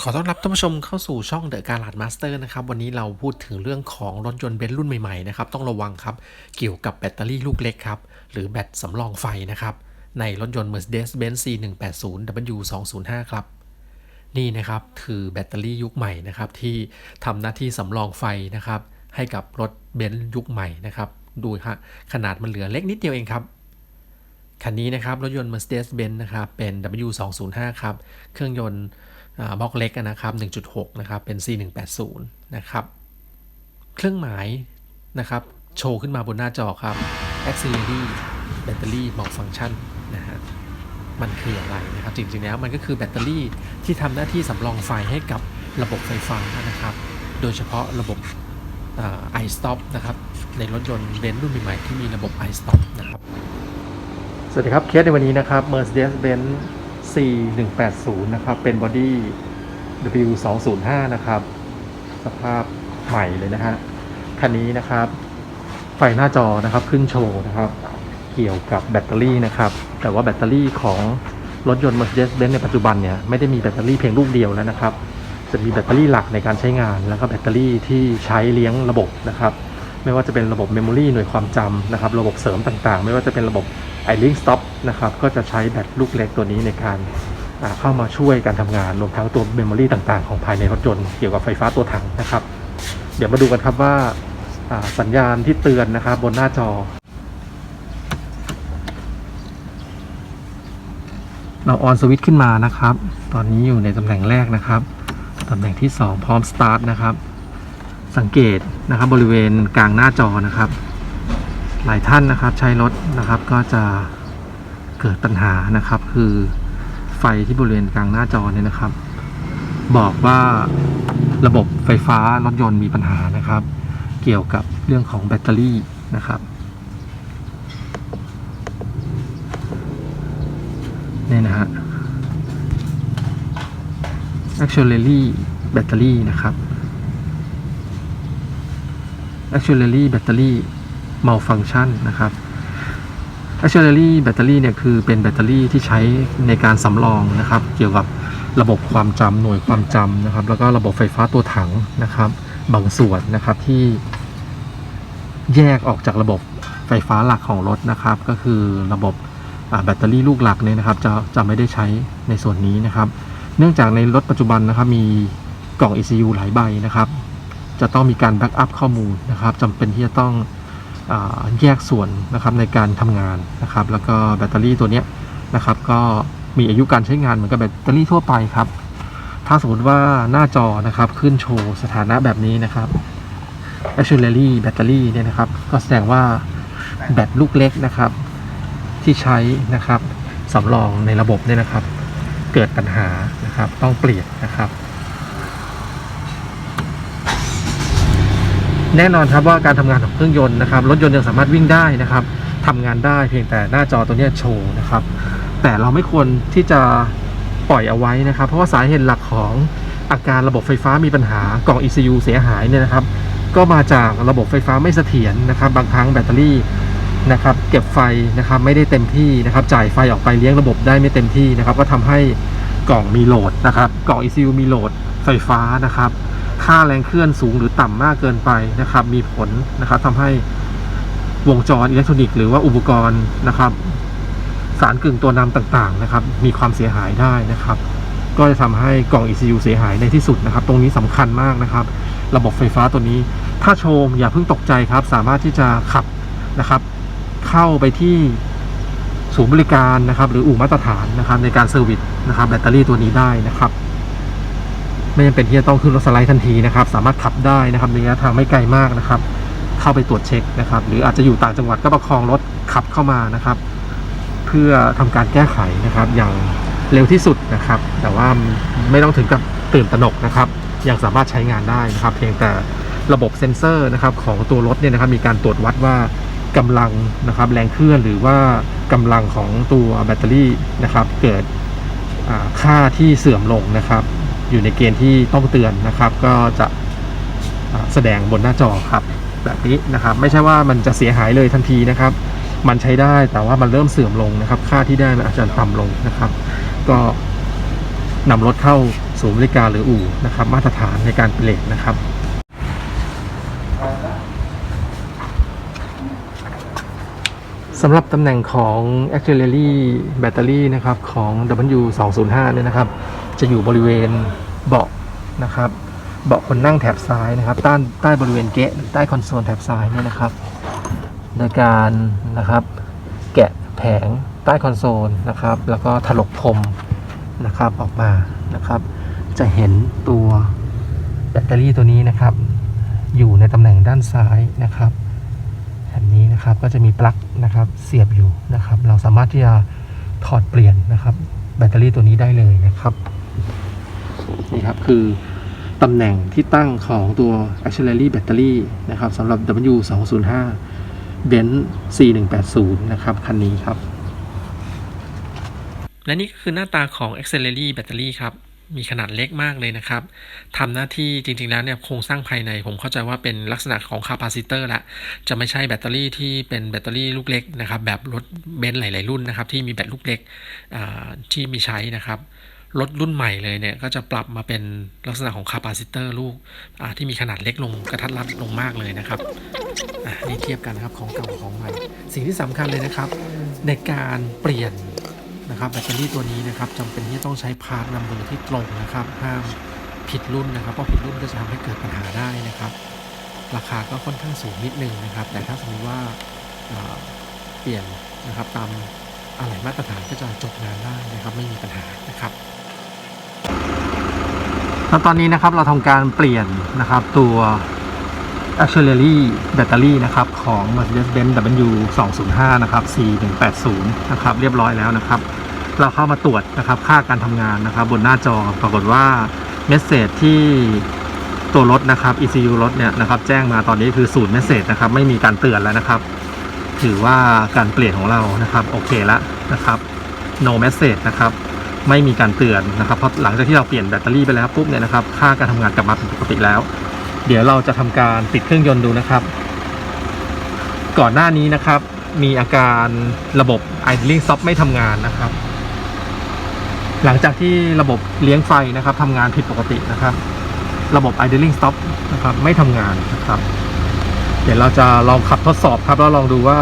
ขอต้อนรับท่านผู้ชมเข้าสู่ช่อง The g a r a g e Master นะครับ วันนี้เราพูดถึงเรื่องของรถยนต์เบนซ์รุ่นใหม่ๆนะครับ ต้องระวังครับเกี่ยวกับแบตเตอรี่ลูกเล็กครับ หรือแบตสำรองไฟนะครับ ในรถยนต์ Mercedes-Benz C180 W205 ครับ นี่นะครับ คือแบตเตอรี่ยุคใหม่นะครับ ที่ทำหน้าที่สำรองไฟนะครับ ให้กับรถเบนซ์ยุคใหม่นะครับ ดูฮะขนาดมันเหลือเล็กนิดเดียวเองครับคันนี้นะครับรถยนต์ Mercedes-Benz นะครับเป็น W205 ครับเครื่องยนต์ บล็อกเล็กนะครับ 1.6 นะครับ เป็น C180 นะครับ เครื่องหมายนะครับ โชว์ขึ้นมาบนหน้าจอครับ Auxiliary Battery Malfunction นะฮะ มันคืออะไรนะครับ จริงๆ แล้วมันก็คือแบตเตอรี่ที่ทำหน้าที่สำรองไฟให้กับระบบไฟฟ้านะครับ โดยเฉพาะระบบไอ่า iStop นะครับ ในรถยนต์เบนซ์รุ่นใหม่ๆที่มีระบบ iStop นะครับ สวัสดีครับ เคสในวันนี้นะครับ Mercedes-Benz C180 นะครับ เป็นบอดี้ W205 นะครับ สภาพใหม่เลยนะฮะ คันนี้นะครับ ไฟหน้าจอนะครับขึ้นโชว์นะครับ เกี่ยวกับแบตเตอรี่นะครับ แต่ว่าแบตเตอรี่ของรถยนต์ Mercedes-Benz ในปัจจุบันเนี่ยไม่ได้มีแบตเตอรี่เพียงลูกเดียวแล้วนะครับ จะมีแบตเตอรี่หลักในการใช้งาน แล้วก็แบตเตอรี่ที่ใช้เลี้ยงระบบนะครับ ไม่ว่าจะเป็นระบบเมมโมรีหน่วยความจำนะครับ ระบบเสริมต่างๆ ไม่ว่าจะเป็นระบบ i l i n k Stop นะครับ ก็จะใช้แบตลูกเล็กตัวนี้ในการเข้ามาช่วยการทำงาน รวมทั้งตัวเมมโมรีต่างๆ ของภายในรถยนต์เกี่ยวกับไฟฟ้าตัวถังนะครับ เดี๋ยวมาดูกันครับว่าอ่าสัญญาณที่เตือนนะครับบนหน้าจอ เราออนสวิตช์ขึ้นมานะครับ ตอนนี้อยู่ในตำแหน่งแรกนะครับ ตำแหน่งที่ 2 พร้อมสตาร์ทนะครับ สังเกตนะครับบริเวณกลางหน้าจอนะครับ หลายท่านนะครับใช้รถนะครับก็จะเกิดปัญหานะครับ คือไฟที่บริเวณกลางหน้าจอเนี่ยนะครับ บอกว่าระบบไฟฟ้ารถยนต์มีปัญหานะครับ เกี่ยวกับเรื่องของแบตเตอรี่นะครับเนี่ยนะฮะ auxiliary battery นะครับ auxiliary battery malfunction นะครับ auxiliary battery เนี่ยคือเป็นแบตเตอรี่ที่ใช้ในการสำรองนะครับ เกี่ยวกับระบบความจำหน่วยความจำนะครับ แล้วก็ระบบไฟฟ้าตัวถังนะครับ บางส่วนนะครับที่แยกออกจากระบบไฟฟ้าหลักของรถนะครับ ก็คือระบบแบตเตอรี่ลูกหลักเนี่ยนะครับ จะจะไม่ได้ใช้ในส่วนนี้นะครับ เนื่องจากในรถปัจจุบันนะครับมีกล่อง ECU หลายใบนะครับ จะต้องมีการแบ็กอัพข้อมูลนะครับจำเป็นที่จะต้องอแยกส่วนนะครับในการทำงานนะครับ แล้วก็แบตเตอรี่ตัวนี้นะครับก็มีอายุการใช้งานเหมือนกับแบตเตอรี่ทั่วไปครับ ถ้าสมมติว่าหน้าจอนะครับขึ้นโชว์สถานะแบบนี้นะครับ auxiliary battery เนี่ยนะครับ ก็แสดงว่าแบตลูกเล็กนะครับ ที่ใช้นะครับสำรองในระบบเนี่ยนะครับ เกิดปัญหานะครับต้องเปลี่ยนนะครับ แน่นอนครับว่าการทำงานของเครื่องยนต์นะครับรถยนต์ยังสามารถวิ่งได้นะครับทำงานได้เพียงแต่หน้าจอตัวนี้โชว์นะครับ แต่เราไม่ควรที่จะปล่อยเอาไว้นะครับ เพราะว่าสาเหตุหลักของอาการระบบไฟฟ้ามีปัญหากล่อง ECU เสียหายเนี่ยนะครับ ก็มาจากระบบไฟฟ้าไม่เสถียรนะครับ บางครั้งแบตเตอรี่นะครับเก็บไฟนะครับไม่ได้เต็มที่นะครับจ่ายไฟออกไปเลี้ยงระบบได้ไม่เต็มที่นะครับ ก็ทำให้กล่องมีโหลดนะครับ กล่อง ECU มีโหลดไฟฟ้านะครับ ค่าแรงเคลื่อนสูงหรือต่ำมากเกินไปนะครับ มีผลนะครับทำให้วงจรอิเล็กทรอนิกส์หรือว่าอุปกรณ์นะครับ สารกึ่งตัวนำต่างๆนะครับ มีความเสียหายได้นะครับ ก็จะทำให้กล่อง ECU เสียหายในที่สุดนะครับ ตรงนี้สำคัญมากนะครับ ระบบไฟฟ้าตัวนี้ ถ้าโชมอย่าเพิ่งตกใจครับ สามารถที่จะขับนะครับ เข้าไปที่ศูนย์บริการนะครับ หรืออู่มาตรฐานนะครับ ในการเซอร์วิสนะครับ แบตเตอรี่ตัวนี้ได้นะครับ ไม่จำเป็นที่จะต้องขึ้นรถสไลด์ทันทีนะครับ สามารถขับได้นะครับในระยะทางไม่ไกลมากนะครับ เข้าไปตรวจเช็คนะครับ หรืออาจจะอยู่ต่างจังหวัดก็ประคองรถขับเข้ามานะครับ เพื่อทำการแก้ไขนะครับ อย่างเร็วที่สุดนะครับ แต่ว่าไม่ต้องถึงกับตื่นตระหนกนะครับ ยังสามารถใช้งานได้นะครับ เพียงแต่ระบบเซ็นเซอร์นะครับของตัวรถเนี่ยนะครับ มีการตรวจวัดว่ากำลังนะครับ แรงเคลื่อนหรือว่ากำลังของตัวแบตเตอรี่นะครับ เกิดค่าที่เสื่อมลงนะครับ อยู่ในเกณฑ์ที่ต้องเตือนนะครับ ก็จะแสดงบนหน้าจอครับ แบบนี้นะครับไม่ใช่ว่ามันจะเสียหายเลยทันทีนะครับ มันใช้ได้แต่ว่ามันเริ่มเสื่อมลงนะครับ ค่าที่ได้มันอาจจะต่ำลงนะครับ ก็นำรถเข้าศูนย์บริการหรืออู่นะครับ มาตรฐานในการเปลี่ยนนะครับสำหรับตำแหน่งของ auxiliary battery นะครับของ W205 เนี่ยนะครับ จะอยู่บริเวณเบาะนะครับ เบาะคนนั่งแถบซ้ายนะครับใต้ใต้บริเวณเกะหรือใต้คอนโซลแถบซ้ายเนี่ยนะครับในการนะครับ แกะแผงใต้คอนโซลนะครับ แล้วก็ถลกพรมนะครับออกมานะครับ จะเห็นตัวแบตเตอรี่ตัวนี้นะครับ อยู่ในตำแหน่งด้านซ้ายนะครับแผ่นนี้นะครับก็จะมีปลั๊กนะครับเสียบอยู่นะครับ เราสามารถที่จะถอดเปลี่ยนนะครับ แบตเตอรี่ตัวนี้ได้เลยนะครับ นี่ครับคือตำแหน่งที่ตั้งของตัว auxiliary battery นะครับสำหรับ W205 Benz C180 นะครับคันนี้ครับ และนี่ก็คือหน้าตาของ auxiliary battery ครับมีขนาดเล็กมากเลยนะครับทำหน้าที่จริง ๆ แล้วเนี่ยโครงสร้างภายในผมเข้าใจว่าเป็นลักษณะของคาปาซิเตอร์ละ จะไม่ใช่แบตเตอรี่ที่เป็นแบตเตอรี่ลูกเล็กนะครับ แบบรถเบนซ์หลาย ๆ รุ่นนะครับ ที่มีแบตลูกเล็กที่มีใช้นะครับ รถรุ่นใหม่เลยเนี่ย ก็จะปรับมาเป็นลักษณะของคาปาซิเตอร์ลูกที่มีขนาดเล็กลงกระทัดรัดลงมากเลยนะครับนี่เทียบกันนะครับของเก่าของใหม่ สิ่งที่สำคัญเลยนะครับ ในการเปลี่ยนนะครับแบตเตอรี่ตัวนี้นะครับจำเป็นที่ต้องใช้พาร์ทนัมเบอร์ที่ตรงนะครับห้ามผิดรุ่นนะครับเพราะผิดรุ่นก็จะทำให้เกิดปัญหาได้นะครับ ราคาก็ค่อนข้างสูงนิดนึงนะครับ แต่ถ้าสมมติว่าเอ่อเปลี่ยนนะครับตามอะไหล่มาตรฐานก็จะจบงานได้นะครับ ไม่มีปัญหานะครับ แล้วตอนนี้นะครับเราทำการเปลี่ยนนะครับตัว auxiliary battery นะครับของ Mercedes-Benz W205 นะครับ C180 นะครับเรียบร้อยแล้วนะครับ เราเข้ามาตรวจนะครับค่าการทำงานนะครับบนหน้าจอปรากฏว่าเมสเซจที่ตัวรถนะครับ ECU รถเนี่ยนะครับแจ้งมาตอนนี้คือศูนย์เมสเซจนะครับไม่มีการเตือนแล้วนะครับ ถือว่าการเปลี่ยนของเรานะครับโอเคแล้วนะครับ no message นะครับ ไม่มีการเตือนนะครับเพราะหลังจากที่เราเปลี่ยนแบตเตอรี่ไปแล้วปุ๊บเนี่ยนะครับค่าการทำงานกลับมาเป็นปกติแล้ว เดี๋ยวเราจะทำการปิดเครื่องยนต์ดูนะครับ ก่อนหน้านี้นะครับ มีอาการระบบ idling stop ไม่ทำงานนะครับ หลังจากที่ระบบเลี้ยงไฟนะครับทำงานผิดปกตินะครับ ระบบ idling stop นะครับไม่ทำงานนะครับ เดี๋ยวเราจะลองขับทดสอบครับแล้วลองดูว่า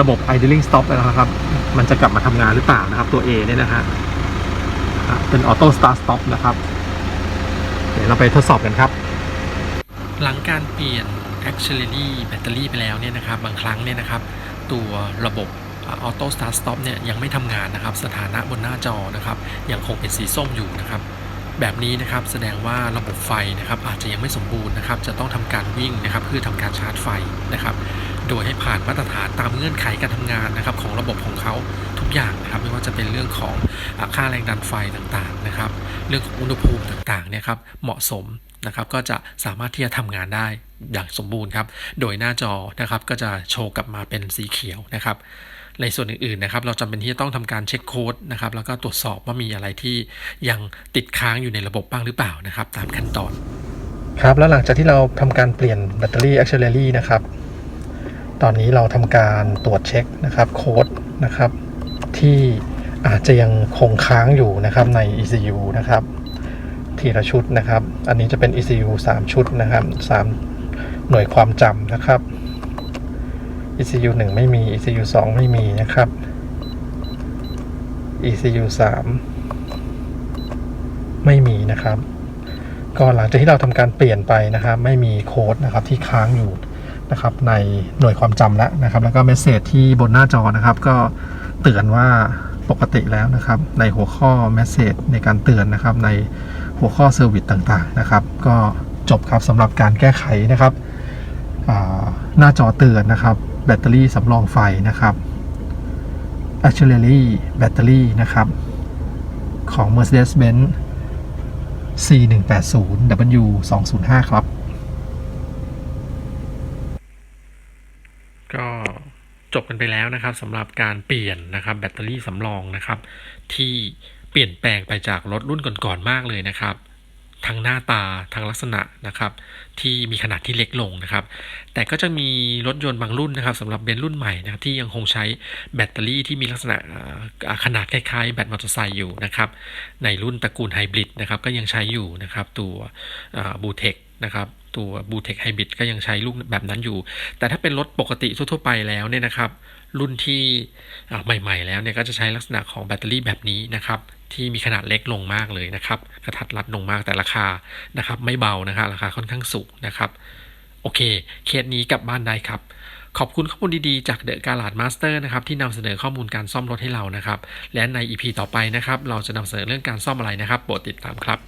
ระบบ idling stop นะครับ มันจะกลับมาทำงานหรือเปล่านะครับ ตัว A เนี่ยนะฮะ เป็น auto start stop นะครับ เดี๋ยวเราไปทดสอบกันครับ หลังการเปลี่ยน auxiliary battery ไปแล้วเนี่ยนะครับ บางครั้งเนี่ยนะครับ ตัวระบบ auto start stop เนี่ยยังไม่ทำงานนะครับ สถานะบนหน้าจอนะครับ ยังคงเป็นสีส้มอยู่นะครับ แบบนี้นะครับแสดงว่าระบบไฟนะครับอาจจะยังไม่สมบูรณ์นะครับ จะต้องทำการวิ่งนะครับเพื่อทำการชาร์จไฟนะครับ โดยให้ผ่านมาตรฐานตามเงื่อนไขการทำงานนะครับของระบบของเขา อย่างนะครับไม่ว่าจะเป็นเรื่องของอค่าแรงดันไฟต่างๆนะครับ เรื่องของอุณหภูมิต่างๆเนี่ยครับเหมาะสมนะครับก็จะสามารถที่จะทำงานได้อย่างสมบูรณ์ครับ โดยหน้าจอนะครับก็จะโชว์กลับมาเป็นสีเขียวนะครับ ในส่วนอื่นๆนะครับ เราจำเป็นที่จะต้องทำการเช็คโค้ดนะครับ แล้วก็ตรวจสอบว่ามีอะไรที่ยังติดค้างอยู่ในระบบบ้างหรือเปล่านะครับ ตามขั้นตอน ครับแล้วหลังจากที่เราทำการเปลี่ยนแบตเตอรี่ auxiliary นะครับ ตอนนี้เราทำการตรวจเช็คนะครับโค้ดนะครับ ที่อาจจะยังคงค้างอยู่นะครับใน ECU นะครับ ทีละชุดนะครับ อันนี้จะเป็น ECU 3 ชุดนะครับ3หน่วยความจำนะครับ ECU 1 ไม่มี ECU 2 ไม่มีนะครับ ECU 3 ไม่มีนะครับ ก็หลังจากที่เราทำการเปลี่ยนไปนะครับ ไม่มีโค้ดนะครับที่ค้างอยู่นะครับในหน่วยความจำแล้วนะครับ แล้วก็เมสเซจที่บนหน้าจอนะครับ ก็ เตือนว่าปกติแล้วนะครับ ในหัวข้อเมสเซจในการเตือนนะครับ ในหัวข้อเซอร์วิสต่างๆนะครับ ก็จบครับสำหรับการแก้ไขนะครับหน้าจอเตือนนะครับ แบตเตอรี่สำรองไฟนะครับ auxiliary battery นะครับของ Mercedes-Benz C180 W205 ครับ ก็ จบกันไปแล้วนะครับสำหรับการเปลี่ยนนะครับแบตเตอรี่สำรองนะครับ ที่เปลี่ยนแปลงไปจากรถรุ่นก่อนๆมากเลยนะครับทั้งหน้าตาทั้งลักษณะนะครับ ที่มีขนาดที่เล็กลงนะครับ แต่ก็จะมีรถยนต์บางรุ่นนะครับสำหรับเบนซ์รุ่นใหม่นะครับที่ยังคงใช้แบตเตอรี่ที่มีลักษณะขนาดคล้ายๆ แบตมอเตอร์ไซค์อยู่นะครับ ในรุ่นตระกูลไฮบริดนะครับก็ยังใช้อยู่นะครับตัวบูเทคนะครับ ตัวบูเทคไฮบริดก็ยังใช้ลูกแบบนั้นอยู่ แต่ถ้าเป็นรถปกติทั่วไปแล้วเนี่ยนะครับ รุ่นที่ใหม่ๆ แล้วเนี่ยก็จะใช้ลักษณะของแบตเตอรี่แบบนี้นะครับ ที่มีขนาดเล็กลงมากเลยนะครับกระทัดรัดลงมากแต่ราคานะครับ ไม่เบานะครับราคาค่อนข้างสูงนะครับ โอเค เคสนี้กลับบ้านได้ครับขอบคุณข้อมูลดีๆ จากเดอะการ์ลาดมาสเตอร์นะครับที่นำเสนอข้อมูลการซ่อมรถให้เรานะครับ และใน EP ต่อไปนะครับ เราจะนำเสนอเรื่องการซ่อมอะไรนะครับ โปรดติดตามครับ